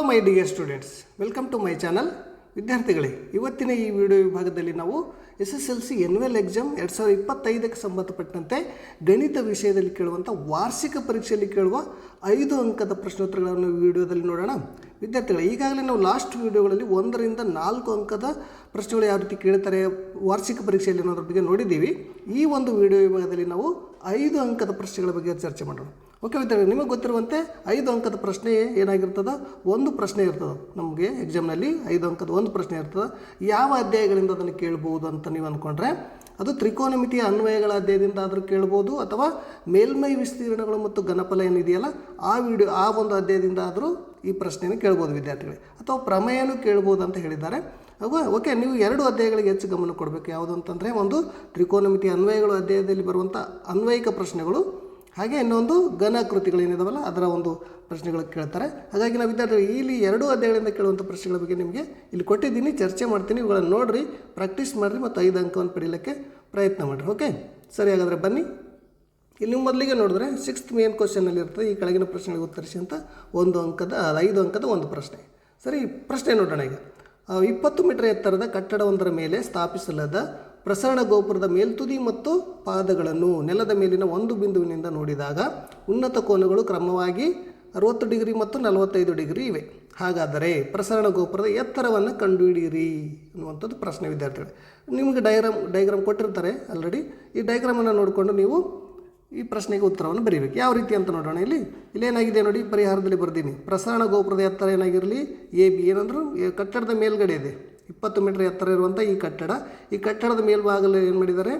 Hello my dear students welcome to my channel ವಿದ್ಯಾರ್ಥಿಗಳೇ, ಇವತ್ತಿನ ಈ ವಿಡಿಯೋ ವಿಭಾಗದಲ್ಲಿ ನಾವು S S L C annual exam ಎರಡು ಸಾವಿರದ ಇಪ್ಪತ್ತೈದಕ್ಕೆ ಸಂಬಂಧಪಟ್ಟಂತೆ ಗಣಿತ ವಿಷಯದಲ್ಲಿ ಕೇಳುವಂಥ ವಾರ್ಷಿಕ ಪರೀಕ್ಷೆಯಲ್ಲಿ ಕೇಳುವ ಐದು ಅಂಕದ ಪ್ರಶ್ನೋತ್ತರಗಳನ್ನು ವಿಡಿಯೋದಲ್ಲಿ ನೋಡೋಣ. ವಿದ್ಯಾರ್ಥಿಗಳೇ, ಈಗಾಗಲೇ ನಾವು ಲಾಸ್ಟ್ ವಿಡಿಯೋಗಳಲ್ಲಿ ಒಂದರಿಂದ ನಾಲ್ಕು ಅಂಕದ ಪ್ರಶ್ನೆಗಳು ಯಾವ ರೀತಿ ಕೇಳ್ತಾರೆ, ವಾರ್ಷಿಕ ಪರೀಕ್ಷೆಯಲ್ಲಿ ಅನ್ನೋದ್ರ ಬಗ್ಗೆ ನೋಡಿದ್ದೀವಿ. ಈ ಒಂದು ವಿಡಿಯೋ ವಿಭಾಗದಲ್ಲಿ ನಾವು ಐದು ಅಂಕದ ಪ್ರಶ್ನೆಗಳ ಬಗ್ಗೆ ಚರ್ಚೆ ಮಾಡೋಣ. ಓಕೆ ವಿದ್ಯಾರ್ಥಿ ನಿಮಗೆ ಗೊತ್ತಿರುವಂತೆ ಐದು ಅಂಕದ ಪ್ರಶ್ನೆ ಏನಾಗಿರ್ತದೆ? ಒಂದು ಪ್ರಶ್ನೆ ಇರ್ತದೆ. ನಮಗೆ ಎಕ್ಸಾಮ್ನಲ್ಲಿ ಐದು ಅಂಕದ ಒಂದು ಪ್ರಶ್ನೆ ಇರ್ತದೆ. ಯಾವ ಅಧ್ಯಾಯಗಳಿಂದ ಅದನ್ನು ಕೇಳ್ಬೋದು ಅಂತ ನೀವು ಅಂದ್ಕೊಂಡ್ರೆ ಅದು ತ್ರಿಕೋನಮಿತಿಯ ಅನ್ವಯಗಳ ಅಧ್ಯಾಯದಿಂದ ಆದರೂ ಕೇಳ್ಬೋದು, ಅಥವಾ ಮೇಲ್ಮೈ ವಿಸ್ತೀರ್ಣಗಳು ಮತ್ತು ಘನಫಲ ಏನಿದೆಯಲ್ಲ, ಆ ವಿಡಿಯೋ, ಆ ಒಂದು ಅಧ್ಯಾಯದಿಂದ ಆದರೂ ಈ ಪ್ರಶ್ನೆಯನ್ನು ಕೇಳ್ಬೋದು ವಿದ್ಯಾರ್ಥಿಗಳಿಗೆ ಅಥವಾ ಪ್ರಮೇಯನೂ ಕೇಳ್ಬೋದು ಅಂತ ಹೇಳಿದ್ದಾರೆ. ಓಕೆ, ನೀವು ಎರಡು ಅಧ್ಯಾಯಗಳಿಗೆ ಹೆಚ್ಚು ಗಮನ ಕೊಡಬೇಕು. ಯಾವುದು ಅಂತಂದರೆ, ಒಂದು ತ್ರಿಕೋನಮಿತಿ ಅನ್ವಯಗಳು ಅಧ್ಯಾಯದಲ್ಲಿ ಬರುವಂಥ ಅನ್ವಯಿಕ ಪ್ರಶ್ನೆಗಳು ಹಾಗೆ ಇನ್ನೊಂದು ಘನಕೃತಿಗಳು ಏನಿದಾವಲ್ಲ, ಅದರ ಒಂದು ಪ್ರಶ್ನೆಗಳು ಕೇಳ್ತಾರೆ. ಹಾಗಾಗಿ ನಾವು ವಿದ್ಯಾರ್ಥಿಗಳು, ಇಲ್ಲಿ ಎರಡು ಅಧ್ಯಾಯಗಳಿಂದ ಕೇಳುವಂಥ ಪ್ರಶ್ನೆಗಳ ಬಗ್ಗೆ ನಿಮಗೆ ಇಲ್ಲಿ ಕೊಟ್ಟಿದ್ದೀನಿ. ಚರ್ಚೆ ಮಾಡ್ತೀನಿ. ಇವುಗಳನ್ನು ನೋಡಿರಿ, ಪ್ರಾಕ್ಟೀಸ್ ಮಾಡಿರಿ ಮತ್ತು ಐದು ಅಂಕವನ್ನು ಪಡೀಲಿಕ್ಕೆ ಪ್ರಯತ್ನ ಮಾಡಿರಿ, ಓಕೆ? ಸರಿ, ಹಾಗಾದರೆ ಬನ್ನಿ. ಇಲ್ಲಿ ನೀವು ಮೊದಲಿಗೆ ನೋಡಿದ್ರೆ ಸಿಕ್ಸ್ತ್ ಮೇನ್ ಕ್ವಶನಲ್ಲಿ ಇರ್ತದೆ. ಈ ಕೆಳಗಿನ ಪ್ರಶ್ನೆಗಳಿಗೆ ಉತ್ತರಿಸಿ ಅಂತ ಒಂದು ಅಂಕದ, ಐದು ಅಂಕದ ಒಂದು ಪ್ರಶ್ನೆ. ಸರಿ, ಪ್ರಶ್ನೆ ನೋಡೋಣ ಈಗ. ಇಪ್ಪತ್ತು ಮೀಟರ್ ಎತ್ತರದ ಕಟ್ಟಡವೊಂದರ ಮೇಲೆ ಸ್ಥಾಪಿಸಲಾದ ಪ್ರಸರಣ ಗೋಪುರದ ಮೇಲ್ತುದಿ ಮತ್ತು ಪಾದಗಳನ್ನು ನೆಲದ ಮೇಲಿನ ಒಂದು ಬಿಂದುವಿನಿಂದ ನೋಡಿದಾಗ ಉನ್ನತ ಕೋನಗಳು ಕ್ರಮವಾಗಿ ಅರವತ್ತು ಡಿಗ್ರಿ ಮತ್ತು ನಲವತ್ತೈದು ಡಿಗ್ರಿ ಇವೆ. ಹಾಗಾದರೆ ಪ್ರಸರಣ ಗೋಪುರದ ಎತ್ತರವನ್ನು ಕಂಡುಹಿಡಿಯಿರಿ ಅನ್ನುವಂಥದ್ದು ಪ್ರಶ್ನೆ ವಿದ್ಯಾರ್ಥಿಗಳು. ನಿಮಗೆ ಡೈಗ್ರಾಮ್ ಡೈಗ್ರಾಮ್ ಕೊಟ್ಟಿರ್ತಾರೆ ಆಲ್ರೆಡಿ ಈ ಡೈಗ್ರಾಮನ್ನು ನೋಡಿಕೊಂಡು ನೀವು ಈ ಪ್ರಶ್ನೆಗೆ ಉತ್ತರವನ್ನು ಬರೀಬೇಕು. ಯಾವ ರೀತಿ ಅಂತ ನೋಡೋಣ ಇಲ್ಲಿ. ಇಲ್ಲೇನಾಗಿದೆ ನೋಡಿ, ಪರಿಹಾರದಲ್ಲಿ ಬರ್ದೀನಿ ಪ್ರಸರಣ ಗೋಪುರದ ಎತ್ತರ ಏನಾಗಿರಲಿ? ಎ, ಬಿ ಏನಂದ್ರೂ ಕಟ್ಟಡದ ಮೇಲ್ಗಡೆ ಇದೆ. ಇಪ್ಪತ್ತು ಮೀಟರ್ ಎತ್ತರ ಇರುವಂಥ ಈ ಕಟ್ಟಡ. ಈ ಕಟ್ಟಡದ ಮೇಲ್ಭಾಗದಲ್ಲಿ ಏನು ಮಾಡಿದ್ದಾರೆ?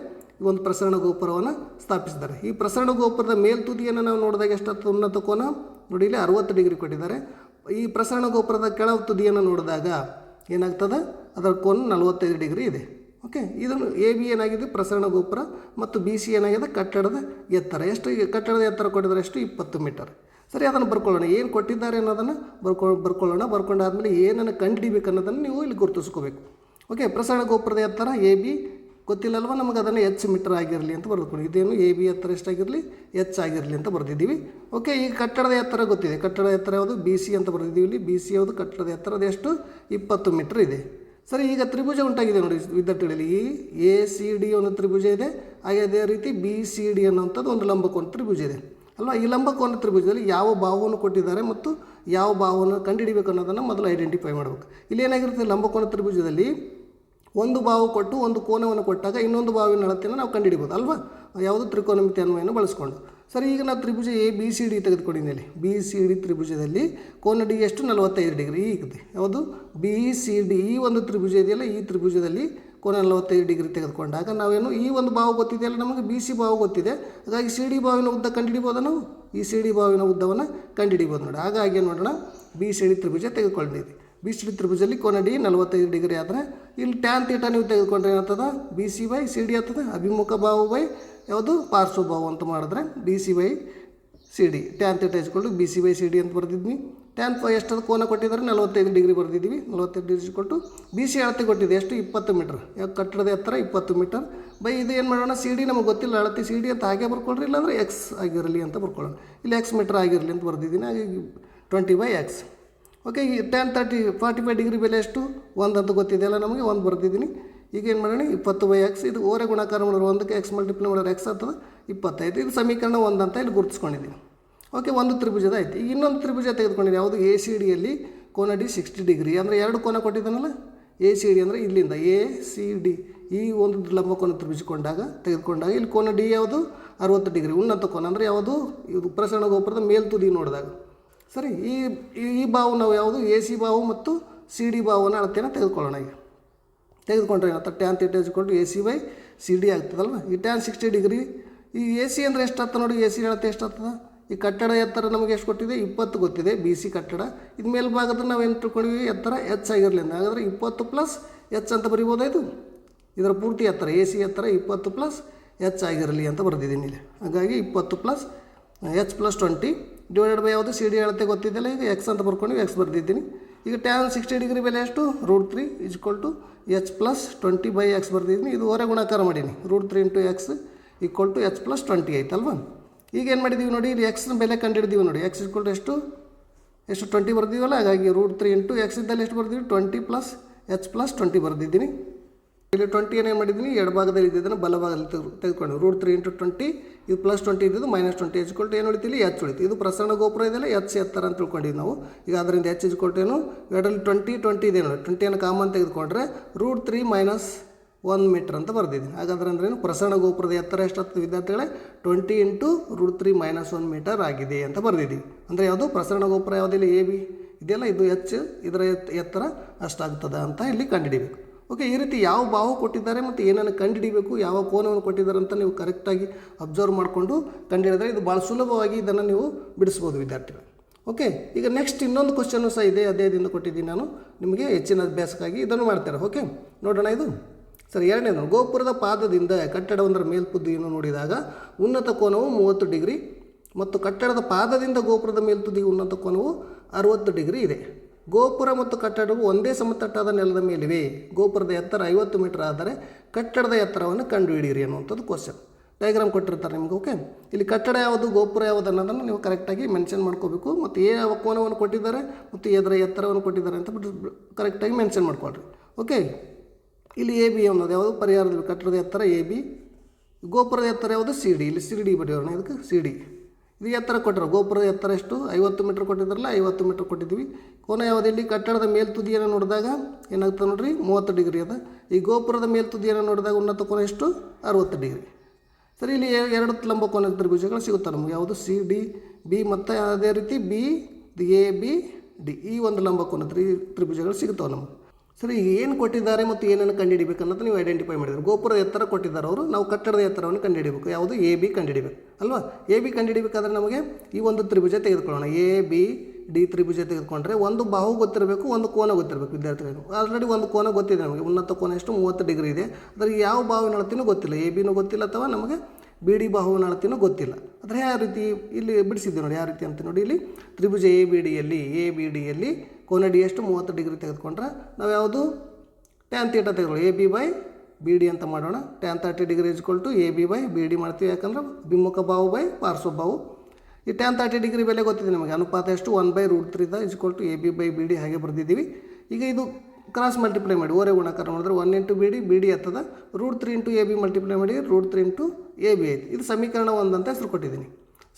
ಒಂದು ಪ್ರಸರಣ ಗೋಪುರವನ್ನು ಸ್ಥಾಪಿಸಿದ್ದಾರೆ. ಈ ಪ್ರಸರಣ ಗೋಪುರದ ಮೇಲ್ತುದಿಯನ್ನು ನಾವು ನೋಡಿದಾಗ ಎಷ್ಟು ಉನ್ನತ ಕೋನ? ನೋಡಿ, ಇಲ್ಲಿ ಅರುವತ್ತು ಡಿಗ್ರಿ ಕೊಟ್ಟಿದ್ದಾರೆ. ಈ ಪ್ರಸರಣ ಗೋಪುರದ ಕೆಳ ತುದಿಯನ್ನು ನೋಡಿದಾಗ ಏನಾಗ್ತದೆ? ಅದರ ಕೋನ ನಲವತ್ತೈದು ಡಿಗ್ರಿ ಇದೆ. ಓಕೆ ಇದನ್ನು ಎ ಬಿ ಏನಾಗಿದೆ? ಪ್ರಸರಣ ಗೋಪುರ ಮತ್ತು ಬಿ ಸಿ ಏನಾಗಿದೆ? ಕಟ್ಟಡದ ಎತ್ತರ. ಎಷ್ಟು ಕಟ್ಟಡದ ಎತ್ತರ ಕೊಟ್ಟಿದ್ದಾರೆ? ಎಷ್ಟು ಇಪ್ಪತ್ತು ಮೀಟರ್. ಸರಿ, ಅದನ್ನು ಬರ್ಕೊಳ್ಳೋಣ. ಏನು ಕೊಟ್ಟಿದ್ದಾರೆ ಅನ್ನೋದನ್ನು ಬರ್ಕೊ, ಬರ್ಕೊಳ್ಳೋಣ. ಬರ್ಕೊಂಡಾದ್ಮೇಲೆ ಏನನ್ನು ಕಂಡುಹಿಡಿಬೇಕು ಅನ್ನೋದನ್ನು ನೀವು ಇಲ್ಲಿ ಗುರುತಿಸ್ಕೋಬೇಕು. ಓಕೆ ಪ್ರಸರಣ ಗೋಪುರದ ಎತ್ತರ ಎ ಬಿ ಗೊತ್ತಿಲ್ಲಲ್ವ? ನಮಗೆ ಅದನ್ನು ಎಚ್ ಮೀಟರ್ ಆಗಿರಲಿ ಅಂತ ಬರ್ಕೊಂಡು ಇದೇನು ಎ ಬಿ ಎತ್ತರ ಎಷ್ಟಾಗಿರಲಿ? ಎಚ್ ಆಗಿರಲಿ ಅಂತ ಬರೆದಿದ್ದೀವಿ. ಓಕೆ ಈ ಕಟ್ಟಡದ ಎತ್ತರ ಗೊತ್ತಿದೆ. ಕಟ್ಟಡದ ಎತ್ತರ ಯಾವುದು? ಬಿ ಸಿ ಅಂತ ಬರೆದಿದ್ದೀವಿ ಇಲ್ಲಿ. ಬಿ ಸಿ ಯಾವುದು? ಕಟ್ಟಡದ ಎತ್ತರದ ಎಷ್ಟು? ಇಪ್ಪತ್ತು ಮೀಟರ್ ಇದೆ. ಸರಿ, ಈಗ ತ್ರಿಭುಜ ಉಂಟಾಗಿದೆ ನೋಡಿ ವಿದ್ಯಾರ್ಥಿಗಳಲ್ಲಿ. ಈ ಎ ಸಿ ಡಿ ಅನ್ನೋ ತ್ರಿಭುಜ ಇದೆ. ಹಾಗೆ ಅದೇ ರೀತಿ ಬಿ ಸಿ ಡಿ ಅನ್ನೋಂಥದ್ದು ಒಂದು ಲಂಬಕೋನ ತ್ರಿಭುಜ ಇದೆ. ಅಲ್ವಾ ಈ ಲಂಬಕೋನ ತ್ರಿಭುಜದಲ್ಲಿ ಯಾವ ಭಾವವನ್ನು ಕೊಟ್ಟಿದ್ದಾರೆ ಮತ್ತು ಯಾವ ಭಾವವನ್ನು ಕಂಡುಹಿಡಿಬೇಕು ಅನ್ನೋದನ್ನು ಮೊದಲು ಐಡೆಂಟಿಫೈ ಮಾಡಬೇಕು. ಇಲ್ಲಿ ಏನಾಗಿರುತ್ತೆ, ಲಂಬಕೋನ ತ್ರಿಭುಜದಲ್ಲಿ ಒಂದು ಭಾವ ಕೊಟ್ಟು ಒಂದು ಕೋನವನ್ನು ಕೊಟ್ಟಾಗ ಇನ್ನೊಂದು ಬಾವಿನ ಅಳತೆಯನ್ನು ನಾವು ಕಂಡುಹಿಡಿಬೋದು, ಅಲ್ವಾ? ಯಾವುದು ತ್ರಿಕೋನಮಿತಿ ಅನ್ವಯವನ್ನು ಬಳಸ್ಕೊಂಡು. ಸರಿ, ಈಗ ನಾವು ತ್ರಿಭುಜ ಎ ಬಿ ಸಿ ಡಿ ತೆಗೆದುಕೊಂಡಿದ್ದೀನಿ ಬಿ ಸಿ ಡಿ ತ್ರಿಭುಜದಲ್ಲಿ ಕೋನ ಡಿ ಎಷ್ಟು? ನಲವತ್ತೈದು ಡಿಗ್ರಿ ಈಗಿದೆ ಯಾವುದು? ಬಿ ಸಿ ಡಿ ಈ ಒಂದು ತ್ರಿಭುಜ ಇದೆಯಲ್ಲ, ಈ ತ್ರಿಭುಜದಲ್ಲಿ ಕೋನ ನಲವತ್ತೈದು ಡಿಗ್ರಿ ತೆಗೆದುಕೊಂಡಾಗ ನಾವೇನು ಈ ಒಂದು ಬಾವು ಗೊತ್ತಿದೆಯಲ್ಲ? ನಮಗೆ ಬಿ ಸಿ ಬಾವು ಗೊತ್ತಿದೆ. ಹಾಗಾಗಿ ಸಿ ಡಿ ಬಾವಿನ ಉದ್ದ ಕಂಡುಹಿಡಿಬೋದ ನಾವು? ಈ ಸಿ ಡಿ ಬಾವಿನ ಉದ್ದವನ್ನು ಕಂಡುಹಿಡಿಬೋದು ನೋಡಿ. ಹಾಗಾಗಿ ನೋಡೋಣ. ಬಿ ಸಿ ಡಿ ತ್ರಿಭುಜ ತೆಗೆದುಕೊಂಡಿದ್ದೀವಿ ಬಿ ಸಿ ಡಿ ತ್ರಿಭುಜದಲ್ಲಿ ಕೋನ ಡಿ ನಲವತ್ತೈದು ಡಿಗ್ರಿ ಆದರೆ ಇಲ್ಲಿ ಟ್ಯಾನ್ ತೀಟ ನೀವು ತೆಗೆದುಕೊಂಡ್ರೆ ಏನಾಗ್ತದೆ? B C by C D ಆಗ್ತದೆ? ಅಭಿಮುಖ ಬಾವು ಬೈ ಯಾವುದು? ಪಾರ್ಶ್ವ ಬಾವು ಅಂತ ಮಾಡಿದ್ರೆ B C by C D tan theta ಇಸ್ಕೊಂಡು B C by C D ಅಂತ ಬರ್ದಿದ್ವಿ ಟ್ಯಾನ್ ಫೈ ಎಷ್ಟದು ಕೋನ ಕೊಟ್ಟಿದ್ದಾರೆ? ನಲವತ್ತೈದು ಡಿಗ್ರಿ ಬರೆದಿದ್ದೀವಿ. ನಲವತ್ತೈದು ಡಿಗ್ರಿ ಕೊಟ್ಟು ಬಿ ಸಿ ಅಳತೆ ಕೊಟ್ಟಿದೆ. ಎಷ್ಟು? ಇಪ್ಪತ್ತು ಮೀಟ್ರ್. ಯಾವ ಕಟ್ಟಡದ ಎತ್ತರ ಇಪ್ಪತ್ತು ಮೀಟರ್. ಬೈ ಇದು ಏನು ಮಾಡೋಣ? ಸಿ ಡಿ ನಮಗೆ ಗೊತ್ತಿಲ್ಲ. ಅಳತೆ ಸಿ ಡಿ ಅಂತ ಹಾಗೆ ಬರ್ಕೊಳ್ರಿ, ಇಲ್ಲಾಂದರೆ ಎಕ್ಸ್ ಆಗಿರಲಿ ಅಂತ ಬರ್ಕೊಳ್ಳೋಣ. ಇಲ್ಲಿ ಎಕ್ಸ್ ಮೀಟ್ರ್ ಆಗಿರಲಿ ಅಂತ ಬರ್ದಿದ್ದೀನಿ. ಹಾಗೆ ಟ್ವೆಂಟಿ ಬೈ ಎಕ್ಸ್ ಓಕೆ ಈ ten thirty forty five degree ಬೆಲೆ ಎಷ್ಟು? ಒಂದು ಅಂತ ಗೊತ್ತಿದೆಯಲ್ಲ ನಮಗೆ, ಒಂದು ಬರ್ತಿದ್ದೀನಿ ಈಗ ಏನು ಮಾಡೋಣ? ಇಪ್ಪತ್ತು ಬೈ ಎಕ್ಸ್ ಇದು ಓರೆ ಗುಣಾಕಾರ ಮಾಡಿದ್ರೆ ಒಂದಕ್ಕೆ ಎಕ್ಸ್ ಮಲ್ಟಿಪ್ಲೈ ಮಾಡಿದ್ರೆ ಎಕ್ಸ್ ಆಗ್ತದೆ? ಇಪ್ಪತ್ತೈದು. ಇದು ಸಮೀಕರಣ ಒಂದು ಅಂತ ಇಲ್ಲಿ ಗುರುತಿಸ್ಕೊಂಡಿದ್ದೀನಿ. ಓಕೆ, ಒಂದು ತ್ರಿಭುಜದ ಐತಿ. ಈಗ ಇನ್ನೊಂದು ತ್ರಿಭುಜ ತೆಗೆದುಕೊಂಡಿನಿ. ಯಾವುದು? ಎ ಸಿ ಡಿಯಲ್ಲಿ ಕೋನ ಡಿ ಸಿಕ್ಸ್ಟಿ ಡಿಗ್ರಿ. ಅಂದರೆ ಎರಡು ಕೋನ ಕೊಟ್ಟಿದ್ದಾನಲ್ಲ? ಎ ಸಿ ಡಿ ಅಂದರೆ ಇಲ್ಲಿಂದ. ಎ ಸಿ ಡಿ ಈ ಒಂದು ಲಂಬಕೋನ ತ್ರಿಭುಜಿಕೊಂಡಾಗ, ತೆಗೆದುಕೊಂಡಾಗ ಇಲ್ಲಿ ಕೋನ ಡಿ ಯಾವುದು? ಅರವತ್ತು ಡಿಗ್ರಿ. ಉನ್ನತ ಕೋನ ಅಂದರೆ ಯಾವುದು? ಇದು ಪ್ರಸರಣ ಗೋಪುರದ ಮೇಲ್ತುದಿ ನೋಡಿದಾಗ. ಸರಿ, ಈ, ಈ- ಬಾವು ನಾವು ಯಾವುದು? ಎ ಸಿ ಬಾವು ಮತ್ತು ಸಿ ಡಿ ಬಾವುನ ಅಳತೆಯನ್ನು ತೆಗೆದುಕೊಳ್ಳೋಣ ಈಗ. ತೆಗೆದುಕೊಂಡ್ರೆ ಏನಂತ ಟ್ಯಾನ್ ತೀಟ ಹಚ್ಚಿಕೊಂಡು A C by C D ಆಗ್ತದಲ್ವ? ಈ ಟ್ಯಾನ್ ಸಿಕ್ಸ್ಟಿ ಡಿಗ್ರಿ, ಈ ಎ ಸಿ ಅಂದರೆ ಎಷ್ಟು ಆಗ್ತದೆ ನೋಡಿ? ಎ ಸಿ ಅಳತೆ ಎಷ್ಟು ಆಗ್ತದೆ? ಈ ಕಟ್ಟಡ ಎತ್ತರ ನಮಗೆ ಎಷ್ಟು ಕೊಟ್ಟಿದೆ? ಇಪ್ಪತ್ತು ಗೊತ್ತಿದೆ. ಬಿ ಸಿ ಕಟ್ಟಡ. ಇದು ಮೇಲ್ಭಾಗದ ನಾವು ಏನು ತಿಳ್ಕೊಂಡಿವಿ ಎತ್ತರ ಎಚ್ ಅಂತ ಹಾಗಾದರೆ ಇಪ್ಪತ್ತು ಪ್ಲಸ್ ಎಚ್ ಅಂತ ಬರಿಬೋದಾ ಇದು? ಇದರ ಪೂರ್ತಿ ಎತ್ತರ. ಎ ಸಿ ಎತ್ತರ ಇಪ್ಪತ್ತು ಪ್ಲಸ್ ಎಚ್ ಆಗಿರಲಿ ಅಂತ ಬರೆದಿದ್ದೀನಿ ಇಲ್ಲಿ. ಹಾಗಾಗಿ ಇಪ್ಪತ್ತು plus H plus twenty divided by ಯಾವುದು? ಸಿ ಡಿ ಅಳತೆ ಗೊತ್ತಿದ್ದಿಲ್ಲ ಈಗ ಎಕ್ಸ್ ಅಂತ ಬರ್ಕೊಂಡು ಎಕ್ಸ್ ಬರೆದಿದ್ದೀನಿ. ಈಗ ಟ್ಯಾನ್ ಸಿಕ್ಸ್ಟಿ ಡಿಗ್ರಿ ಬೆಲೆ ಎಷ್ಟು? Root three equal to H plus twenty by x ಬರೆದಿದ್ದೀನಿ. ಇದು ಹೊರೆ ಗುಣಾಕಾರ ಮಾಡೀನಿ. Root three into x equal to H plus twenty ಆಯ್ತಲ್ವಾ ಈಗ ಏನು ಮಾಡಿದ್ದೀವಿ ನೋಡಿ, ಇಲ್ಲಿ ಎಕ್ಸ್ನ ಬೆಲೆ ಕಂಡುಹಿಡಿದೀವಿ ನೋಡಿ. ಎಕ್ಸ್ ಇಕ್ವಲ್ ಎಷ್ಟು? ಎಷ್ಟು? ಟ್ವೆಂಟಿ ಬರ್ದೀವಲ್ಲ, ಹಾಗಾಗಿ ರೂಟ್ ತ್ರೀ ಇಂಟು ಎಕ್ಸ್ ಇದ್ದಲ್ಲಿ ಎಷ್ಟು ಬರ್ದೀವಿ? Twenty plus H plus twenty ಬರ್ದಿದ್ದೀನಿ ಇಲ್ಲಿ ಟ್ವೆಂಟಿ ಏನೇನು ಮಾಡಿದ್ದೀನಿ ಎಡಭಾಗದಲ್ಲಿ ಇದ್ದಿದ್ದನ್ನು ಬಲಭಾಗದಲ್ಲಿ ತೆಗೆದು ತೆಗೆದುಕೊಂಡು ರೂಟ್ ತ್ರೀ ಇಂಟು ಟ್ವೆಂಟಿ ಇದು ಪ್ಲಸ್ ಟ್ವೆಂಟಿ ಇದ್ದಿದ್ದು ಮೈನಸ್ ಟ್ವೆಂಟಿ ಎಚ್ ಕೊಟ್ಟು ಏನು ಹೊಡಿತೀವಿ? ಎಚ್ ಹೊಡಿತೀವಿ. ಇದು ಪ್ರಸರಣ ಗೋಪುರ ಇದೆಲ್ಲ ಎಚ್ ಎತ್ತರ ಅಂತ ತಿಳ್ಕೊಂಡಿವಿ ನಾವು. ಈಗ ಅದರಿಂದ ಎಚ್ ಏನು? ಎರಡರಲ್ಲಿ ಟ್ವೆಂಟಿ ಟ್ವೆಂಟಿ ಇದೆ ನೋಡಿ. ಟ್ವೆಂಟಿಯನ್ನು ಕಾಮನ್ ತೆಗೆದುಕೊಂಡ್ರೆ root three minus one metre ಅಂತ ಬರೆದಿದ್ದೀನಿ. ಹಾಗಾದ್ರೆ ಅಂದ್ರೇನು ಪ್ರಸರಣ ಗೋಪುರದ ಎತ್ತರ ಎಷ್ಟಾಗ್ತದೆ ವಿದ್ಯಾರ್ಥಿಗಳೇ? Twenty into root three minus one metre ಆಗಿದೆ ಅಂತ ಬರೆದಿದ್ದೀವಿ. ಅಂದರೆ ಯಾವುದು? ಪ್ರಸರಣ ಗೋಪುರ ಯಾವುದಿಲ್ಲ ಎ ಬಿ? ಇದೆಲ್ಲ ಇದು ಎಚ್, ಇದರ ಎತ್, ಎತ್ತರ ಅಷ್ಟಾಗ್ತದೆ ಅಂತ ಇಲ್ಲಿ ಕಂಡುಹಿಡಿಬೇಕು. ಓಕೆ, ಈ ರೀತಿ ಯಾವ ಬಾವು ಕೊಟ್ಟಿದ್ದಾರೆ ಮತ್ತು ಏನನ್ನು ಕಂಡುಹಿಡಿಬೇಕು, ಯಾವ ಕೋನವನ್ನು ಕೊಟ್ಟಿದ್ದಾರೆ ಅಂತ ನೀವು ಕರೆಕ್ಟಾಗಿ ಅಬ್ಸರ್ವ್ ಮಾಡಿಕೊಂಡು ಕಂಡುಹಿಡಿದ್ರೆ ಇದು ಭಾಳ ಸುಲಭವಾಗಿ ಇದನ್ನು ನೀವು ಬಿಡಿಸ್ಬೋದು ವಿದ್ಯಾರ್ಥಿಗಳು. ಓಕೆ, ಈಗ ನೆಕ್ಸ್ಟ್ ಇನ್ನೊಂದು ಕ್ವಶನ್ನು ಸಹ ಇದೆ ಅದೇ ದಿನ ಕೊಟ್ಟಿದ್ದೀನಿ ನಾನು. ನಿಮಗೆ ಹೆಚ್ಚಿನ ಅಭ್ಯಾಸಕ್ಕಾಗಿ ಇದನ್ನು ಮಾಡ್ತಾರೆ ಓಕೆ, ನೋಡೋಣ ಇದು. ಸರಿ, ಎರಡನೇದು, ಗೋಪುರದ ಪಾದದಿಂದ ಕಟ್ಟಡವೊಂದರ ಮೇಲ್ತುದಿಯನ್ನು ನೋಡಿದಾಗ ಉನ್ನತ ಕೋನವು ಮೂವತ್ತು ಡಿಗ್ರಿ ಮತ್ತು ಕಟ್ಟಡದ ಪಾದದಿಂದ ಗೋಪುರದ ಮೇಲ್ತುದಿಗೆ ಉನ್ನತ ಕೋನವು ಅರುವತ್ತು ಡಿಗ್ರಿ ಇದೆ. ಗೋಪುರ ಮತ್ತು ಕಟ್ಟಡವು ಒಂದೇ ಸಮತಟ್ಟಾದ ನೆಲದ ಮೇಲಿವೆ. ಗೋಪುರದ ಎತ್ತರ ಐವತ್ತು ಮೀಟರ್ ಆದರೆ ಕಟ್ಟಡದ ಎತ್ತರವನ್ನು ಕಂಡುಹಿಡಿಯಿರಿ ಅನ್ನುವಂಥದ್ದು ಕ್ವಶನ್ ಡಯಾಗ್ರಾಮ್ ಕೊಟ್ಟಿರ್ತಾರೆ ನಿಮ್ಗೆ ಓಕೆ ಇಲ್ಲಿ ಕಟ್ಟಡ ಯಾವುದು, ಗೋಪುರ ಯಾವುದು ಅನ್ನೋದನ್ನು ನೀವು ಕರೆಕ್ಟಾಗಿ ಮೆನ್ಷನ್ ಮಾಡ್ಕೋಬೇಕು ಮತ್ತು ಯಾವ ಕೋನವನ್ನು ಕೊಟ್ಟಿದ್ದಾರೆ ಮತ್ತು ಎದರ ಎತ್ತರವನ್ನು ಕೊಟ್ಟಿದ್ದಾರೆ ಅಂತ ಬಿಟ್ಟು ಕರೆಕ್ಟಾಗಿ ಮೆನ್ಷನ್ ಮಾಡ್ಕೊಳ್ರಿ ಓಕೆ ಇಲ್ಲಿ ಎ ಬಿ ಅನ್ನೋದು ಯಾವುದು? ಪರಿಹಾರದ ಕಟ್ಟಡದ ಎತ್ತರ ಎ ಬಿ ಗೋಪುರದ ಎತ್ತರ ಯಾವುದು? ಸಿ ಡಿ ಇಲ್ಲಿ ಸಿ ಡಿ ಇದಕ್ಕೆ. ಸಿ ಡಿ ಇದು ಎತ್ತರ ಕೊಟ್ಟರು ಗೋಪುರದ ಎತ್ತರ ಎಷ್ಟು? ಐವತ್ತು ಮೀಟ್ರ್ ಕೊಟ್ಟಿದ್ರಲ್ಲ ಐವತ್ತು ಮೀಟ್ರ್ ಕೊಟ್ಟಿದ್ವಿ ಕೋನ ಯಾವುದು ಇಲ್ಲಿ ಕಟ್ಟಡದ ಮೇಲ್ತುದಿಯನ್ನು ನೋಡಿದಾಗ ಏನಾಗ್ತದೆ ನೋಡ್ರಿ? ಮೂವತ್ತು ಡಿಗ್ರಿ ಅದ. ಈ ಗೋಪುರದ ಮೇಲ್ತುದಿಯನ್ನು ನೋಡಿದಾಗ ಉನ್ನತ ಕೋನ ಎಷ್ಟು? ಅರುವತ್ತು ಡಿಗ್ರಿ. ಸರಿ, ಇಲ್ಲಿ ಎರಡು ಲಂಬ ಕೋನ ತ್ರಿಭುಜಗಳು ಸಿಗುತ್ತೆ ನಮಗೆ? ಯಾವುದು? ಸಿ ಡಿ ಬಿ ಮತ್ತು ಅದೇ ರೀತಿ ಬಿ ಎ ಬಿ ಡಿ ಈ ಒಂದು ಲಂಬ ಕೋನ ತ್ರಿ ತ್ರಿಭುಜಗಳು ಸಿಗುತ್ತವೆ ನಮಗೆ. ಸರಿ, ಏನು ಕೊಟ್ಟಿದ್ದಾರೆ ಮತ್ತು ಏನನ್ನು ಕಂಡುಹಿಡಿಬೇಕು ಅನ್ನೋದು ನೀವು ಐಡೆಂಟಿಫೈ ಮಾಡಿದ್ರು ಗೋಪುರ ಎತ್ತರ ಕೊಟ್ಟಿದ್ದಾರೆ ಅವರು, ನಾವು ಕಟ್ಟಡದ ಎತ್ತರವನ್ನು ಕಂಡುಹಿಡಿಬೇಕು. ಯಾವುದು ಎ ಬಿ ಕಂಡುಹಿಡಿಬೇಕು, ಅಲ್ವಾ? ಎ ಬಿ ಕಂಡುಹಿಡಿಬೇಕಾದ್ರೆ ನಮಗೆ ಈ ಒಂದು ತ್ರಿಭುಜ ತೆಗೆದುಕೊಳ್ಳೋಣ. ಎ ಬಿ ಡಿ ತ್ರಿಭುಜ ತೆಗೆದುಕೊಂಡ್ರೆ ಒಂದು ಬಾಹು ಗೊತ್ತಿರಬೇಕು, ಒಂದು ಕೋನ ಗೊತ್ತಿರಬೇಕು ವಿದ್ಯಾರ್ಥಿಗಳು ಆಲ್ರೆಡಿ ಒಂದು ಕೋನ ಗೊತ್ತಿದೆ ನಮಗೆ. ಉನ್ನತ ಕೋನ ಎಷ್ಟು? ಮೂವತ್ತು ಡಿಗ್ರಿ ಇದೆ. ಅದರ ಯಾವ ಬಾಹುವಿನ ಅಳತೆಯೂ ಗೊತ್ತಿಲ್ಲ. ಎ ಬಿನೂ ಗೊತ್ತಿಲ್ಲ ಅಥವಾ ನಮಗೆ ಬಿ ಡಿ ಬಾಹುವಿನ ಅಳತಿನೂ ಗೊತ್ತಿಲ್ಲ. ಆದರೆ ಯಾವ ರೀತಿ? ಇಲ್ಲಿ ಬಿಡಿಸಿದ್ದೆ ನೋಡಿ, ಯಾವ ರೀತಿ ಅಂತ ನೋಡಿ. ಇಲ್ಲಿ ತ್ರಿಭುಜ ಎ ಬಿ ಡಿಯಲ್ಲಿ ಎ ಬಿ ಡಿಯಲ್ಲಿ ಕೋನ ಡಿ ಎಷ್ಟು ಮೂವತ್ತು ಡಿಗ್ರಿ ತೆಗೆದುಕೊಂಡ್ರೆ ನಾವು ಯಾವುದು ಟ್ಯಾನ್ ತೀಟ ತೆಗೆದುಕೊಳ್ಳಿ A B by B D ಅಂತ ಮಾಡೋಣ. Tan thirty degree equal to A B by B D ಮಾಡ್ತೀವಿ. ಯಾಕಂದ್ರೆ ಬಿಮ್ಮುಖ ಬಾವು ಬೈ ಪಾರ್ಶ್ವ ಬಾವು ಈ ಟ್ಯಾನ್ ತರ್ಟಿ ಡಿಗ್ರಿ ಬೆಲೆ ಗೊತ್ತಿದೆ ನಮಗೆ. ಅನುಪಾತ ಎಷ್ಟು? One by root ತ್ರೀದ equal to A B by B D ಹಾಗೆ ಬರೆದಿದ್ದೀವಿ. ಈಗ ಇದು ಕ್ರಾಸ್ ಮಲ್ಟಿಪ್ಲೈ ಮಾಡಿ. ಓರೆ ಗುಣಾಕಾರ ಮಾಡಿದ್ರೆ one into B D B D ಆಗ್ತದ root three into A B multiply ಮಾಡಿ. Root three into A B ಐತಿ ಇದು ಸಮೀಕರಣ ಒಂದಂತ ಹೆಸರು ಕೊಟ್ಟಿದ್ದೀನಿ.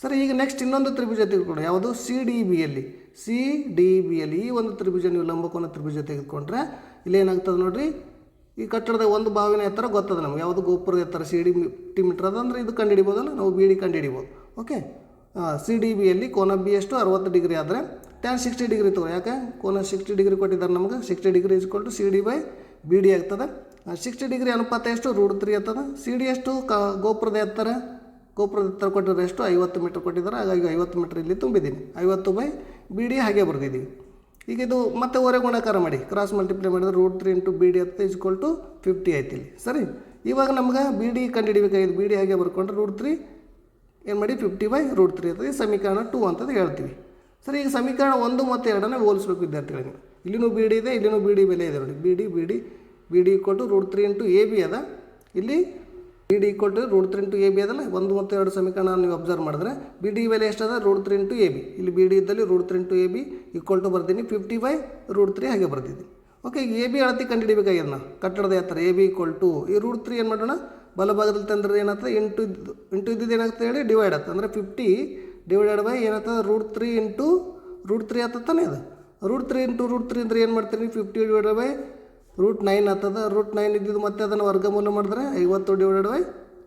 ಸರಿ, ಈಗ ನೆಕ್ಸ್ಟ್ ಇನ್ನೊಂದು ತ್ರಿಭುಜ ತೆಗೆದುಕೊಂಡು ಯಾವುದು? ಸಿ ಡಿ ಬಿಯಲ್ಲಿ ಸಿ ಡಿ ಬಿಯಲ್ಲಿ ಈ ಒಂದು ತ್ರಿಭುಜ ನೀವು ಲಂಬಕೋನ ತ್ರಿಭುಜ ತೆಗೆದುಕೊಂಡ್ರೆ ಇಲ್ಲಿ ಏನಾಗ್ತದೆ ನೋಡ್ರಿ? ಈ ಕಟ್ಟಡದ ಒಂದು ಬಾವಿನ ಎತ್ತರ ಗೊತ್ತದ ನಮ್ಗೆ. ಯಾವುದು ಗೋಪುರದ ಎತ್ತರ? ಸಿ ಡಿ ಟಿ ಮೀಟ್ರ್ ಅದಂದ್ರೆ ಇದು ಕಂಡುಹಿಡಿಬೋದಲ್ಲ ನಾವು ಬಿ ಡಿ ಕಂಡುಹಿಡಿಬೋದು ಓಕೆ ಸಿ ಡಿ ಬಿಯಲ್ಲಿ ಕೋನ ಬಿ ಎಷ್ಟು? ಅರವತ್ತು ಡಿಗ್ರಿ ಆದರೆ ಟ್ಯಾನ್ ಸಿಕ್ಸ್ಟಿ ಡಿಗ್ರಿ ತಗೋ. ಯಾಕೆ? ಕೋನ ಸಿಕ್ಸ್ಟಿ ಡಿಗ್ರಿ ಕೊಟ್ಟಿದ್ದಾರೆ ನಮ್ಗೆ. Sixty degree equal to C D by B D ಆಗ್ತದೆ. ಸಿಕ್ಸ್ಟಿ ಡಿಗ್ರಿ ಅನುಪಾತ ಎಷ್ಟು? ರೂಡ್ ತ್ರೀ ಆಗ್ತದೆ. ಸಿ ಡಿ ಎಷ್ಟು? ಕ, ಗೋಪುರದ ಎತ್ತರ? ಗೋಪುರದ ಎತ್ತರ ಕೊಟ್ಟಿದ್ರೆ ಎಷ್ಟು? ಐವತ್ತು ಮೀಟ್ರ್ ಕೊಟ್ಟಿದ್ದಾರೆ. ಹಾಗಾಗಿ ಐವತ್ತು ಮೀಟ್ರ್ ಇಲ್ಲಿ ತುಂಬಿದ್ದೀನಿ. ಐವತ್ತು ಬೈ ಬಿ ಡಿ ಹಾಗೆ ಬರೆದಿದ್ದೀವಿ ಈಗ ಇದು ಮತ್ತೆ ಹೊರೆ ಗುಣಾಕಾರ ಮಾಡಿ ಕ್ರಾಸ್ ಮಲ್ಟಿಪ್ಲೈ ಮಾಡಿದ್ರೆ root three into B D ಹತ್ತು ಇಸ್ಕೊಲ್ ಟು ಫಿಫ್ಟಿ ಆಯ್ತು ಇಲ್ಲಿ. ಸರಿ? ಇವಾಗ ನಮ್ಗೆ ಬಿ ಡಿ ಕಂಡುಹಿಡಿಬೇಕಾಗಿದೆ ಬಿ ಡಿ ಹಾಗೆ ಬರ್ಕೊಂಡ್ರೆ ರೂಟ್ ತ್ರೀ ಏನು ಮಾಡಿ ಫಿಫ್ಟಿ ಬೈ ರೂಟ್ ತ್ರೀ ಇರ್ತದೆ ಸಮೀಕರಣ ಟೂ ಅಂತ ಹೇಳ್ತೀವಿ. ಸರಿ, ಈಗ ಸಮೀಕರಣ ಒಂದು ಮತ್ತು ಎರಡನ್ನ ಹೋಲಿಸ್ಬೇಕು ವಿದ್ಯಾರ್ಥಿಗಳಿಗೆ ಇಲ್ಲಿನೂ ಬಿ ಡಿ ಇದೆ, ಇಲ್ಲಿನೂ ಬಿ ಡಿ ಬೆಲೆ ಇದೆ ನೋಡಿ. B D B D B D ಕೊಟ್ಟು root three into A B ಅದ. ಇಲ್ಲಿ B D equal to root three into A B ಅದಲ್ಲ, ಒಂದು ಮತ್ತು ಎರಡು ಸಮೀಕರಣ ನೀವು ಅಬ್ಸರ್ವ್ ಮಾಡಿದ್ರೆ ಬಿ ಡಿ ಬೆಲೆ ಎಷ್ಟದ? Root three into A B ಇಲ್ಲಿ ಬಿ ಡಿ ಇದ್ದಲ್ಲಿ root three into A B equal to ಬರ್ತೀನಿ. ಫಿಫ್ಟಿ ಬೈ ರೂಟ್ ತ್ರೀ ಹಾಗೆ ಬರ್ತಿದ್ದೀನಿ. ಓಕೆ ಈಗ ಎ ಬಿ ಅಳತಿ ಕಂಡುಹಿಡಿಬೇಕಾಗ್ಯದ ಕಟ್ಟಡದ ಎತ್ತರ. ಎ ಬಿ ಈಕ್ವಲ್ ಟು ಈ ರೂಟ್ ತ್ರೀ ಏನು ಮಾಡೋಣ? ಬಲಭಾಗದಲ್ಲಿ ತಂದ್ರೆ ಏನಾಗ್ತದೆ? ಇಂಟು ಇದ್ದು ಇಂಟು ಇದ್ದಿದ್ದು ಏನಾಗ್ತದೆ ಹೇಳಿ ಡಿವೈಡ್ ಆಗ್ತದೆ. ಅಂದರೆ ಫಿಫ್ಟಿ ಡಿವೈಡೆಡ್ ಬೈ ಏನಾಗ್ತದೆ? Root three into root three ಆಗ್ತದೆ ತಾನೇ ಅದು? Root three into root three ಅಂದರೆ ಏನು ಮಾಡ್ತೀನಿ? Fifty divided by root nine ಆಗ್ತದ, ರೂಟ್ ನೈನ್ ಇದ್ದಿದ್ದು ಮತ್ತೆ ಅದನ್ನು ವರ್ಗಮೂಲ ಮಾಡಿದ್ರೆ ಐವತ್ತು ಡಿವೈಡೆಡ್ ಬೈ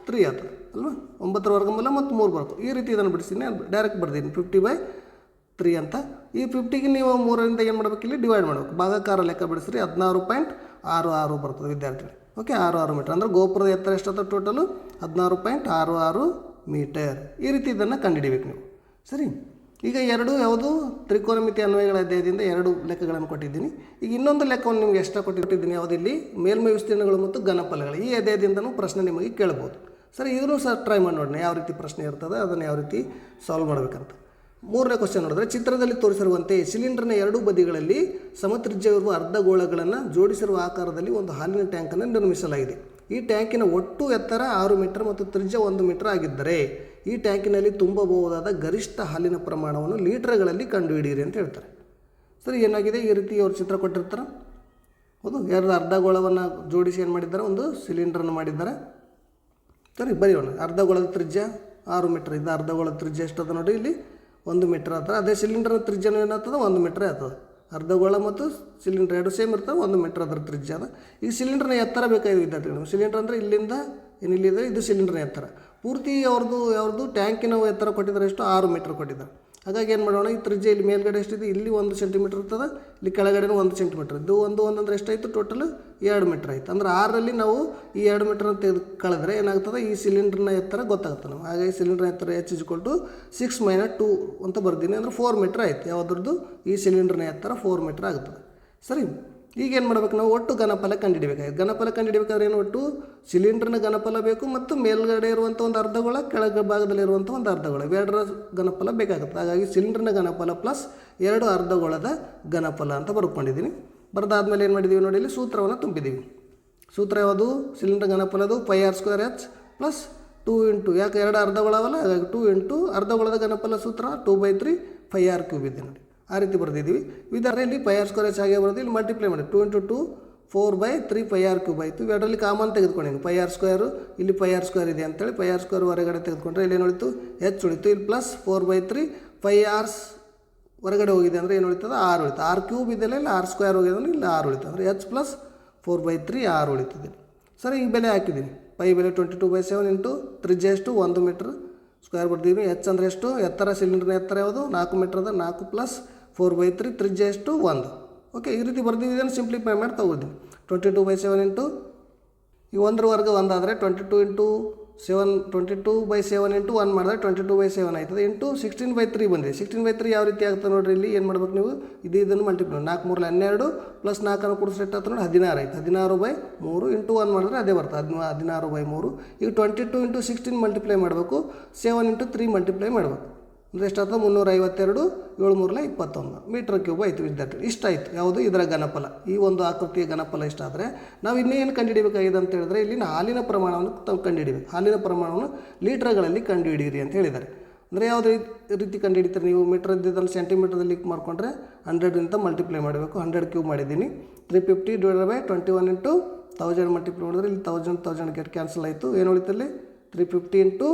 ತ್ರೀ ಆಗ್ತದೆ, ಅಲ್ವಾ? ಒಂಬತ್ತರ ವರ್ಗಮೂಲ ಮತ್ತು ಮೂರು ಬರುತ್ತೆ ಈ ರೀತಿ ಇದನ್ನು ಬಿಡಿಸ್ತೀನಿ ಡೈರೆಕ್ಟ್ ಬರ್ತೀನಿ ಫಿಫ್ಟಿ ಬೈ ತ್ರೀ ಅಂತ. ಈ ಫಿಫ್ಟಿಗೆ ನೀವು ಮೂರರಿಂದ ಏನು ಮಾಡಬೇಕು ಇಲ್ಲಿ? ಡಿವೈಡ್ ಮಾಡಬೇಕು. ಭಾಗಕಾರ ಲೆಕ್ಕ ಬಿಡಿಸ್ರಿ, ಹದಿನಾರು ಪಾಯಿಂಟ್ ಆರು ಆರು ಬರ್ತದೆ ವಿದ್ಯಾರ್ಥಿಗಳು. ಓಕೆ ಆರು ಆರು ಮೀಟರ್ ಅಂದರೆ ಗೋಪುರದ ಎತ್ತರ ಎಷ್ಟು ಟೋಟಲು ಹದಿನಾರು ಪಾಯಿಂಟ್ ಆರು ಆರು ಮೀಟರ್ ಈ ರೀತಿ ಇದನ್ನು ಕಂಡುಹಿಡಿಬೇಕು ನೀವು. ಸರಿ? ಈಗ ಎರಡು ಯಾವುದು? ತ್ರಿಕೋನಮಿತಿ ಅನ್ವಯಗಳ ಅಧ್ಯಾಯದಿಂದ ಎರಡು ಲೆಕ್ಕಗಳನ್ನು ಕೊಟ್ಟಿದ್ದೀನಿ. ಈಗ ಇನ್ನೊಂದು ಲೆಕ್ಕವನ್ನು ನಿಮಗೆ ಎಷ್ಟು ಕೊಟ್ಟಿದ್ದೀನಿ. ಯಾವುದು ಇಲ್ಲಿ? ಮೇಲ್ಮೈ ವಿಸ್ತೀರ್ಣಗಳು ಮತ್ತು ಘನಫಲಗಳು. ಈ ಅಧ್ಯಯದಿಂದನೂ ಪ್ರಶ್ನೆ ನಿಮಗೆ ಕೇಳ್ಬೋದು. ಸರಿ, ಇದನ್ನು ಸಹ ಟ್ರೈ ಮಾಡಿ ನೋಡೋಣ. ಯಾವ ರೀತಿ ಪ್ರಶ್ನೆ ಇರ್ತದೆ, ಅದನ್ನು ಯಾವ ರೀತಿ ಸಾಲ್ವ್ ಮಾಡಬೇಕಂತ. ಮೂರನೇ ಕ್ವಶನ್ ನೋಡಿದ್ರೆ, ಚಿತ್ರದಲ್ಲಿ ತೋರಿಸಿರುವಂತೆ ಸಿಲಿಂಡರ್ನ ಎರಡೂ ಬದಿಗಳಲ್ಲಿ ಸಮತ್ರಿಜ್ಯವಿರುವ ಅರ್ಧಗೋಳಗಳನ್ನು ಜೋಡಿಸಿರುವ ಆಕಾರದಲ್ಲಿ ಒಂದು ಹಾಲಿನ ಟ್ಯಾಂಕನ್ನು ನಿರ್ಮಿಸಲಾಗಿದೆ. ಈ ಟ್ಯಾಂಕಿನ ಒಟ್ಟು ಎತ್ತರ ಆರು ಮೀಟರ್ ಮತ್ತು ತ್ರಿಜ್ಯ ಒಂದು ಮೀಟರ್ ಆಗಿದ್ದರೆ ಈ ಟ್ಯಾಂಕಿನಲ್ಲಿ ತುಂಬಬಹುದಾದ ಗರಿಷ್ಠ ಹಾಲಿನ ಪ್ರಮಾಣವನ್ನು ಲೀಟ್ರ್ಗಳಲ್ಲಿ ಕಂಡುಹಿಡಿಯಿರಿ ಅಂತ ಹೇಳ್ತಾರೆ. ಸರಿ, ಏನಾಗಿದೆ? ಈ ರೀತಿ ಅವ್ರು ಚಿತ್ರ ಕೊಟ್ಟಿರ್ತಾರೆ. ಹೌದು, ಎರಡು ಅರ್ಧಗೋಳವನ್ನು ಜೋಡಿಸಿ ಏನು ಮಾಡಿದ್ದಾರೆ? ಒಂದು ಸಿಲಿಂಡ್ರನ್ನು ಮಾಡಿದ್ದಾರೆ. ಸರಿ, ಬರೆಯೋಣ. ಅರ್ಧಗೋಳದ ತ್ರಿಜ್ಯ, ಆರು ಮೀಟ್ರ್. ಇದು ಅರ್ಧಗೋಳದ ತ್ರಿಜ್ಯ ಎಷ್ಟದ ನೋಡಿ ಇಲ್ಲಿ? ಒಂದು ಮೀಟ್ರ್ ಆಗ್ತದೆ. ಅದೇ ಸಿಲಿಂಡರ್ನ ತ್ರಿಜ್ಯನೂ ಏನಾಗ್ತದೆ ಒಂದು ಮೀಟ್ರೇ ಆಗ್ತದೆ. ಅರ್ಧಗೋಳ ಮತ್ತು ಸಿಲಿಂಡರ್ ಎರಡು ಸೇಮ್ ಇರ್ತವೆ, ಒಂದು ಮೀಟ್ರ್ ಅದರ ತ್ರಿಜ್ಯ ಅದ. ಈ ಸಿಲಿಂಡರ್ನ ಎತ್ತರ ಬೇಕಾಗಿದೆ ವಿದ್ಯಾರ್ಥಿಗಳು. ಸಿಲಿಂಡರ್ ಅಂದರೆ ಇಲ್ಲಿಂದ ಏನಿಲ್ಲಿದೆ ಇದು ಸಿಲಿಂಡರ್ನ ಎತ್ತರ. ಪೂರ್ತಿ ಅವ್ರದ್ದು ಅವ್ರದ್ದು ಟ್ಯಾಂಕಿನ ಎತ್ತರ ಕೊಟ್ಟಿದ್ದಾರೆ ಎಷ್ಟು ಆರು ಮೀಟ್ರ್ ಕೊಟ್ಟಿದ್ದಾರೆ. ಹಾಗಾಗಿ ಏನು ಮಾಡೋಣ, ಈ ತ್ರಿಜ್ಯ ಇಲ್ಲಿ ಮೇಲ್ಗಡೆ ಎಷ್ಟಿದೆ, ಇಲ್ಲಿ ಒಂದು ಸೆಂಟಿಮೀಟರ್ ಇರ್ತದೆ, ಇಲ್ಲಿ ಕೆಳಗಡೆನೂ ಒಂದು ಸೆಂಟಿಮೀಟ್ರ್ ಇದು ಒಂದು ಒಂದು ಅಂದರೆ ಎಷ್ಟಾಯಿತು ಟೋಟಲ್ ಎರಡು ಮೀಟ್ರ್ ಆಯಿತು. ಅಂದ್ರೆ ಆರಲ್ಲಿ ನಾವು ಈ ಎರಡು ಮೀಟ್ರನ್ನ ತೆಗೆದು ಕಳೆದ್ರೆ ಏನಾಗ್ತದೆ, ಈ ಸಿಲಿಂಡರ್ನ ಎತ್ತರ ಗೊತ್ತಾಗುತ್ತೆ ನಾವು ಹಾಗಾಗಿ ಸಿಲಿಂಡ್ರ್ ಎತ್ತರ H equal to six minus two ಅಂತ ಬರ್ದೀನಿ, ಅಂದರೆ ಫೋರ್ ಮೀಟ್ರ್ ಆಯ್ತು. ಯಾವುದ್ರದ್ದು? ಈ ಸಿಲಿಂಡರ್ನ ಎತ್ತರ ಫೋರ್ ಮೀಟ್ರ್ ಆಗುತ್ತದೆ. ಸರಿ? ಈಗ ಏನು ಮಾಡ್ಬೇಕು ನಾವು ಒಟ್ಟು ಘನಫಲ ಕಂಡುಹಿಡಿಬೇಕಾಗಿದೆ ಘನಫಲ ಕಂಡುಹಿಡಿಬೇಕಾದ್ರೆ ಏನು ಒಟ್ಟು ಸಿಲಿಂಡ್ರನ ಘನಫಲ ಬೇಕು ಮತ್ತು ಮೇಲ್ಗಡೆ ಇರುವಂಥ ಒಂದು ಅರ್ಧಗೋಳ, ಕೆಳಗ ಭಾಗದಲ್ಲಿರುವಂಥ ಒಂದು ಅರ್ಧಗೋಳ. ಎರಡರ ಘನಫಲ ಬೇಕಾಗುತ್ತೆ. ಹಾಗಾಗಿ ಸಿಲಿಂಡ್ರನ ಘನಫಲ ಪ್ಲಸ್ ಎರಡು ಅರ್ಧಗೋಳದ ಘನಫಲ ಅಂತ ಬರ್ಕೊಂಡಿದ್ದೀನಿ ಬರೆದಾದ್ಮೇಲೆ ಏನು ಮಾಡಿದ್ದೀವಿ ನೋಡಿ ಇಲ್ಲಿ ಸೂತ್ರವನ್ನು ತುಂಬಿದ್ದೀವಿ ಸೂತ್ರ ಯಾವುದು? Cylinder ಘನಫಲದು pi R square H plus two into ಯಾಕೆ ಎರಡು ಅರ್ಧಗೋಳವಲ್ಲ ಹಾಗಾಗಿ ಟೂ ಇಂಟು ಅರ್ಧಗೋಳದ ಘನಫಲ ಸೂತ್ರ two by three pi R cube ಇದೆ ನೋಡಿ. ಆ ರೀತಿ ಬರೆದಿದ್ದೀವಿ. ಇಲ್ಲಿ ಪೈ ಆರ್ ಸ್ಕ್ವೇರ್ ಎಚ್ ಹಾಗೆ ಬರೋದು ಇಲ್ಲಿ ಮಲ್ಟಿಪ್ಲೈ ಮಾಡಿ. Two into two four by three pi R cube ಆಯಿತು. ಇವೆರಡರಲ್ಲಿ ಕಾಮನ್ ತೆಗೆದುಕೊಂಡಿದ್ದೀನಿ ಪೈ ಆರ್ ಸ್ಕ್ವೇರು ಇಲ್ಲಿ ಪೈ ಆರ್ ಸ್ಕ್ವೇರ್ ಇದೆ ಅಂತೇಳಿ ಪೈ ಆರ್ ಸ್ಕ್ವೇರ್ ಹೊರಗಡೆ ತೆಗೆದುಕೊಂಡ್ರೆ ಇಲ್ಲಿ ಏನು ಎಚ್ ಉಳಿತು. ಇಲ್ಲಿ plus four by three pi R's ಹೊರಗಡೆ ಹೋಗಿದೆ ಅಂದರೆ ಏನು ಉಳಿತದೆ? ಆರು ಉಳಿತು. ಆರ್ ಕ್ಯೂಬ್ ಇದೆಲ್ಲ ಇಲ್ಲ ಆರ್ ಸ್ಕ್ವೇರ್ ಹೋಗಿದೆ ಅಂದರೆ ಇಲ್ಲಿ ಆರು ಉಳಿತು. ಅಂದರೆ H plus four by three ಆರು ಉಳಿತಿದೆ ಸರಿ, ಈ ಬೆಲೆ ಹಾಕಿದ್ದೀನಿ. ಪೈ ಬೆಲೆ twenty two by seven into ತ್ರಿಜ್ಯ ಎಷ್ಟು? ಒಂದು ಮೀಟ್ರ್ ಸ್ಕ್ವೇರ್ ಬರ್ತೀವಿ ಎಚ್ ಅಂದರೆ ಎಷ್ಟು? ಎತ್ತರ ಸಿಲಿಂಡರ್ನ ಎತ್ತರ ಯಾವುದು? ನಾಲ್ಕು ಮೀಟ್ರ್ ಅದ ನಾಲ್ಕು ಪ್ಲಸ್ ಫೋರ್ ಬೈ ತ್ರೀ ತ್ರಿಜ್ಯ ಎಷ್ಟು ಒಂದು ಓಕೆ ಈ ರೀತಿ ಬರ್ತೀವಿ ಸಿಂಪ್ಲಿಫೈ ಮಾಡಿ ತಗೋತೀನಿ. Twenty two by seven into ಈ ಒಂದರ ವರ್ಗ ಒಂದಾದರೆ twenty two into seven twenty two by seven into one ಮಾಡಿದ್ರೆ ಟ್ವೆಂಟಿ ಟು ಬೈ ಸೆವೆನ್ ಆಯ್ತದೆ. ಇಂಟು ಸಿಕ್ಸ್ಟೀನ್ ಬೈ ತ್ರೀ ಬಂದಿದೆ. ಸಿಕ್ಸ್ಟೀನ್ ಬೈ ತ್ರೀ ಯಾವ ರೀತಿ ಆಗ್ತದೆ ನೋಡಿರಿ ಇಲ್ಲಿ ಏನು ಮಾಡ್ಬೇಕು ನೀವು? ಇದು ಇದನ್ನು ಮಲ್ಟಿಪ್ಲೈ ನಾಲ್ಕು ಮೂರಲ್ಲಿ ಹನ್ನೆರಡು ಪ್ಲಸ್ ನಾಲ್ಕನ್ನು ಕೂಡ ಸೆಟ್ ಆಗ್ತದೆ ನೋಡಿ ಹದಿನಾರು ಆಯ್ತು. ಹದಿನಾರು ಬೈ ಮೂರು ಇಂಟು ಒನ್ ಮಾಡಿದ್ರೆ ಅದೇ ಬರ್ತದೆ. ಹದಿನ, ಹದಿನಾರು ಬೈ ಮೂರು. ಈಗ twenty two into sixteen multiply ಮಾಡಬೇಕು. ಸೆವೆನ್ ಇಂಟು ತ್ರೀ ಮಲ್ಟಿಪ್ಲೈ ಮಾಡಬೇಕು. ಅಂದರೆ ಎಷ್ಟಾಯ್ತು ಮುನ್ನೂರ ಐವತ್ತೆರಡು ಏಳು ಮೂರಲ ಇಪ್ಪತ್ತೊಂದು. ಮೀಟ್ರ್ ಕ್ಯೂಬ್ ಆಯಿತು ವಿದ್ಯಾರ್ಥಿ ಇಷ್ಟಾಯಿತು ಯಾವುದು ಇದರ ಘನಫಲ. ಈ ಒಂದು ಆಕೃತಿಯ ಘನಫಲ ಇಷ್ಟಾದರೆ ನಾವು ಇನ್ನೇನು ಕಂಡುಹಿಡಿಬೇಕಾಗಿದೆ ಅಂತ ಹೇಳಿದ್ರೆ ಇಲ್ಲಿನ ಹಾಲಿನ ಪ್ರಮಾಣವನ್ನು ತಾವು ಕಂಡುಹಿಡಿಬೇಕು. ಹಾಲಿನ ಪ್ರಮಾಣವನ್ನು ಲೀಟ್ರ್ಗಳಲ್ಲಿ ಕಂಡುಹಿಡಿಯಿರಿ ಅಂತ ಹೇಳಿದ್ದಾರೆ. ಅಂದರೆ ಯಾವುದೇ ರೀತಿ ಕಂಡುಹಿಡಿತಾರೆ? ನೀವು ಮೀಟ್ರ್ ಇದ್ದಿದ್ದನ್ನು ಸೆಂಟಿಮೀಟ್ರದಲ್ಲಿ ಮಾಡಿಕೊಂಡ್ರೆ ಹಂಡ್ರೆಡ್ರಿಂದ ಮಲ್ಟಿಪ್ಲೈ ಮಾಡಬೇಕು. ಹಂಡ್ರೆಡ್ ಕ್ಯೂಬ್ ಮಾಡಿದ್ದೀನಿ. Three fifty divide by twenty one into thousand multiply ಮಾಡಿದ್ರೆ ಇಲ್ಲಿ ತೌಸಂಡ್ ತೌಸಂಡ್ ಗೆಟ್ ಕ್ಯಾನ್ಸಲ್ ಆಯಿತು. ಏನು ಉಳಿತಲ್ಲಿ? Three fifty into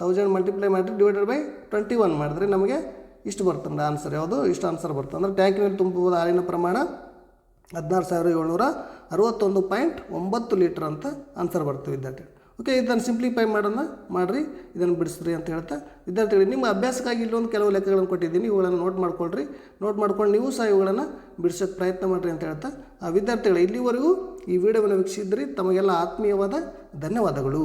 thousand multiply ಮಾಡಿದ್ರೆ ಡಿವೈಡೆಡ್ ಬೈ ಟ್ವೆಂಟಿ ಒನ್ ಮಾಡಿದ್ರೆ ನಮಗೆ ಇಷ್ಟು ಬರ್ತದೆ ಆನ್ಸರ್ ಯಾವುದು? ಇಷ್ಟು ಆನ್ಸರ್ ಬರ್ತದೆ. ಅಂದರೆ ಟ್ಯಾಂಕಿನಲ್ಲಿ ತುಂಬಬಹುದು ಹಾಲಿನ ಪ್ರಮಾಣ ಹದಿನಾರು ಸಾವಿರ ಏಳ್ನೂರ ಅರವತ್ತೊಂದು ಪಾಯಿಂಟ್ ಒಂಬತ್ತು ಲೀಟ್ರ್ ಅಂತ ಆನ್ಸರ್ ಬರ್ತದೆ ವಿದ್ಯಾರ್ಥಿ ಓಕೆ ಇದನ್ನು ಸಿಂಪ್ಲಿಫೈ ಮಾಡೋಣ, ಮಾಡಿರಿ, ಇದನ್ನು ಬಿಡಿಸ್ರಿ ಅಂತ ಹೇಳ್ತಾ. ವಿದ್ಯಾರ್ಥಿಗಳಿಗೆ ನಿಮ್ಮ ಅಭ್ಯಾಸಕ್ಕಾಗಿ ಇಲ್ಲೊಂದು ಕೆಲವು ಲೆಕ್ಕಗಳನ್ನು ಕೊಟ್ಟಿದ್ದೀನಿ, ಇವುಗಳನ್ನು ನೋಟ್ ಮಾಡ್ಕೊಳ್ರಿ. ನೋಟ್ ಮಾಡ್ಕೊಂಡು ನೀವು ಸಹ ಇವುಗಳನ್ನು ಬಿಡಿಸೋಕ್ಕೆ ಪ್ರಯತ್ನ ಮಾಡಿರಿ ಅಂತ ಹೇಳ್ತಾ. ಆ ವಿದ್ಯಾರ್ಥಿಗಳು, ಇಲ್ಲಿವರೆಗೂ ಈ ವಿಡಿಯೋವನ್ನು ವೀಕ್ಷಿಸಿದ್ರಿ, ತಮಗೆಲ್ಲ ಆತ್ಮೀಯವಾದ ಧನ್ಯವಾದಗಳು.